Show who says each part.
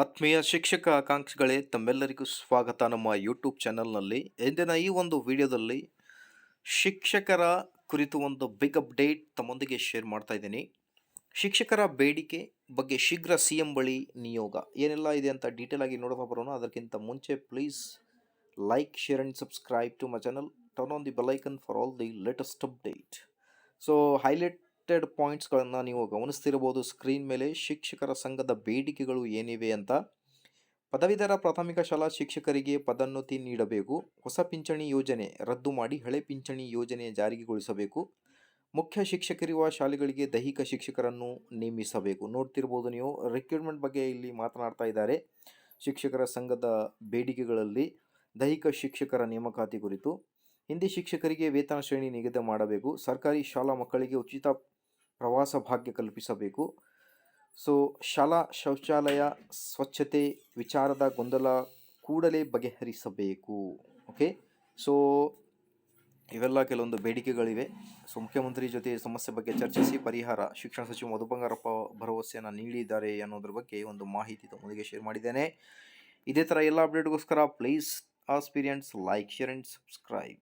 Speaker 1: ಆತ್ಮೀಯ ಶಿಕ್ಷಕ ಆಕಾಂಕ್ಷಿಗಳೇ, ತಮ್ಮೆಲ್ಲರಿಗೂ ಸ್ವಾಗತ. ನಮ್ಮ ಯೂಟ್ಯೂಬ್ ಚಾನಲ್ನಲ್ಲಿ ಇಂದಿನ ಈ ಒಂದು ವಿಡಿಯೋದಲ್ಲಿ ಶಿಕ್ಷಕರ ಕುರಿತು ಒಂದು ಬಿಗ್ ಅಪ್ಡೇಟ್ ತಮ್ಮೊಂದಿಗೆ ಶೇರ್ ಮಾಡ್ತಾ ಇದ್ದೀನಿ. ಶಿಕ್ಷಕರ ಬೇಡಿಕೆ ಬಗ್ಗೆ ಶೀಘ್ರ ಸಿ ಎಂ ಬಳಿ ನಿಯೋಗ. ಏನೆಲ್ಲ ಇದೆ ಅಂತ ಡೀಟೇಲ್ ಆಗಿ ನೋಡೋಣ, ಬರೋಣ. ಅದಕ್ಕಿಂತ ಮುಂಚೆ please like share and subscribe to my channel turn on the bell icon for all the latest update so highlighted ಪಾಯಿಂಟ್ಸ್ಗಳನ್ನು ನೀವು ಗಮನಿಸ್ತಿರ್ಬೋದು ಸ್ಕ್ರೀನ್ ಮೇಲೆ ಶಿಕ್ಷಕರ ಸಂಘದ ಬೇಡಿಕೆಗಳು ಏನಿವೆ ಅಂತ. ಪದವೀಧರ ಪ್ರಾಥಮಿಕ ಶಾಲಾ ಶಿಕ್ಷಕರಿಗೆ ಪದೋನ್ನತಿ ನೀಡಬೇಕು. ಹೊಸ ಪಿಂಚಣಿ ಯೋಜನೆ ರದ್ದು ಮಾಡಿ ಹಳೆ ಪಿಂಚಣಿ ಯೋಜನೆ ಜಾರಿಗೆಗೊಳಿಸಬೇಕು ಮುಖ್ಯ ಶಿಕ್ಷಕರಿರುವ ಶಾಲೆಗಳಿಗೆ ದೈಹಿಕ ಶಿಕ್ಷಕರನ್ನು ನೇಮಿಸಬೇಕು. ನೋಡ್ತಿರ್ಬೋದು ನೀವು ರಿಕ್ರೂಟ್ಮೆಂಟ್ ಬಗ್ಗೆ ಇಲ್ಲಿ ಮಾತನಾಡ್ತಾ ಇದ್ದಾರೆ. ಶಿಕ್ಷಕರ ಸಂಘದ ಬೇಡಿಕೆಗಳಲ್ಲಿ ದೈಹಿಕ ಶಿಕ್ಷಕರ ನೇಮಕಾತಿ ಕುರಿತು. ಹಿಂದಿ ಶಿಕ್ಷಕರಿಗೆ ವೇತನ ಶ್ರೇಣಿ ನಿಗದಿ ಮಾಡಬೇಕು. ಸರ್ಕಾರಿ ಶಾಲಾ ಮಕ್ಕಳಿಗೆ ಉಚಿತ ಪ್ರವಾಸ ಭಾಗ್ಯ ಕಲ್ಪಿಸಬೇಕು. ಸೊ, ಶಾಲಾ ಶೌಚಾಲಯ ಸ್ವಚ್ಛತೆ ವಿಚಾರದ ಗೊಂದಲ ಕೂಡಲೇ ಬಗೆಹರಿಸಬೇಕು. ಓಕೆ? ಸೊ, ಇವೆಲ್ಲ ಕೆಲವೊಂದು ಬೇಡಿಕೆಗಳಿವೆ. ಸೊ, ಮುಖ್ಯಮಂತ್ರಿ ಜೊತೆ ಸಮಸ್ಯೆ ಬಗ್ಗೆ ಚರ್ಚಿಸಿ ಪರಿಹಾರ, ಶಿಕ್ಷಣ ಸಚಿವ ಮಧು ಬಂಗಾರಪ್ಪ ಭರವಸೆಯನ್ನು ನೀಡಿದ್ದಾರೆ ಅನ್ನೋದ್ರ ಬಗ್ಗೆ ಒಂದು ಮಾಹಿತಿ ತಮ್ಮೊಂದಿಗೆ ಶೇರ್ ಮಾಡಿದ್ದೇನೆ. ಇದೇ ಥರ ಎಲ್ಲ ಅಪ್ಡೇಟ್ಗೋಸ್ಕರ please aspirants like share and subscribe